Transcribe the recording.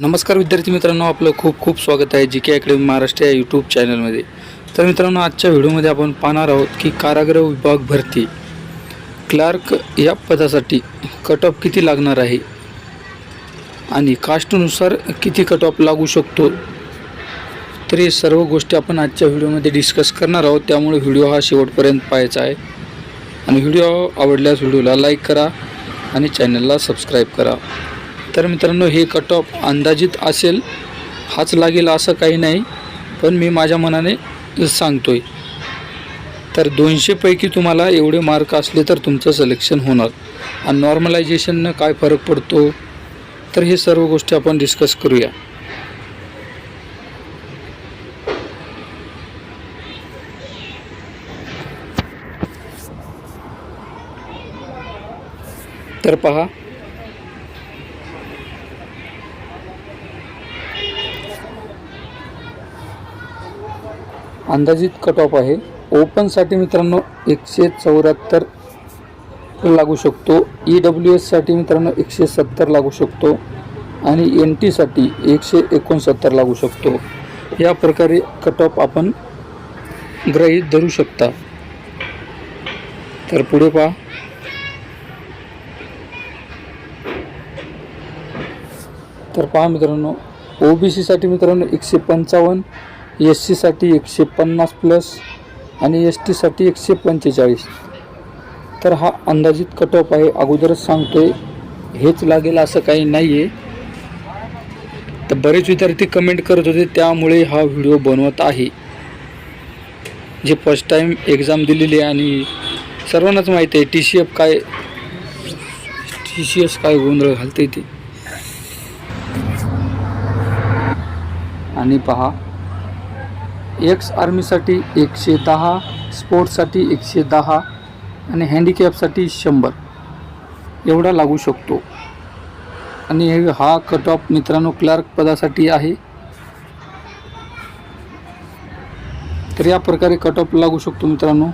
नमस्कार विद्यार्थी मित्रांनो आपलं खूप खूप स्वागत आहे जी के अकॅडमी महाराष्ट्र या यूट्यूब चॅनलमध्ये तर मित्रांनो आजच्या व्हिडिओमध्ये आपण पाहणार आहोत की कारागृह विभाग भरती. क्लार्क या पदासाठी कट ऑफ किती लागणार आहे? आणि कास्टनुसार किती कट ऑफ लागू शकतो? तर हे सर्व गोष्टी आपण आजच्या व्हिडिओमध्ये डिस्कस करणार आहोत. त्यामुळे व्हिडिओ हा शेवटपर्यंत पाहायचा आहे. आणि व्हिडिओ आवडल्यास व्हिडिओला लाईक करा आणि चॅनलला सबस्क्राईब करा. तर मित्रांनो हे कट ऑफ अंदाजित असेल हाच लागेल असं काही नाही पण मी माझ्या मनाने सांगतो आहे तर दोनशेपैकी तुम्हाला एवढे मार्क असले तर तुमचं सिलेक्शन होणार. आणि नॉर्मलायझेशननं काय फरक पडतो तर हे सर्व गोष्टी आपण डिस्कस करूया. तर पहा अंदाजित कट ऑफ आहे. ओपनसाठी मित्रांनो एकशे चौऱ्याहत्तर लागू शकतो. ई डब्ल्यू एससाठी मित्रांनो एकशे सत्तर लागू शकतो. आणि एन टीसाठी एकशे एकोणसत्तर लागू शकतो. या प्रकारे कट ऑफ आपण ग्रहीत धरू शकता. तर पुढे पहा. तर पहा मित्रांनो ओ बी सीसाठी मित्रांनो एकशे पंचावन्न. एस सीसाठी एकशे पन्नास प्लस आणि एस टीसाठी एकशे पंचेचाळीस. तर हा अंदाजित कट ऑफ आहे. अगोदरच सांगतोय हेच लागेल असं काही नाही आहे तर बरेच विद्यार्थी कमेंट करत होते त्यामुळे हा व्हिडिओ बनवत आहे. जे फर्स्ट टाईम एक्झाम दिलेली आहे आणि सर्वांनाच माहिती आहे टी सी एफ काय टी सी एस काय गोंधळ घालते ते. आणि पहा एक्स आर्मीसाठी एकशे दहा स्पोर्ट्ससाठी एकशे दहा आणि हँडिकॅपसाठी शंभर. एवढा लागू शकतो. आणि हे- हा कट ऑफ मित्रांनो क्लार्क पदासाठी आहे. तर या प्रकारे कट ऑफ लागू शकतो मित्रांनो.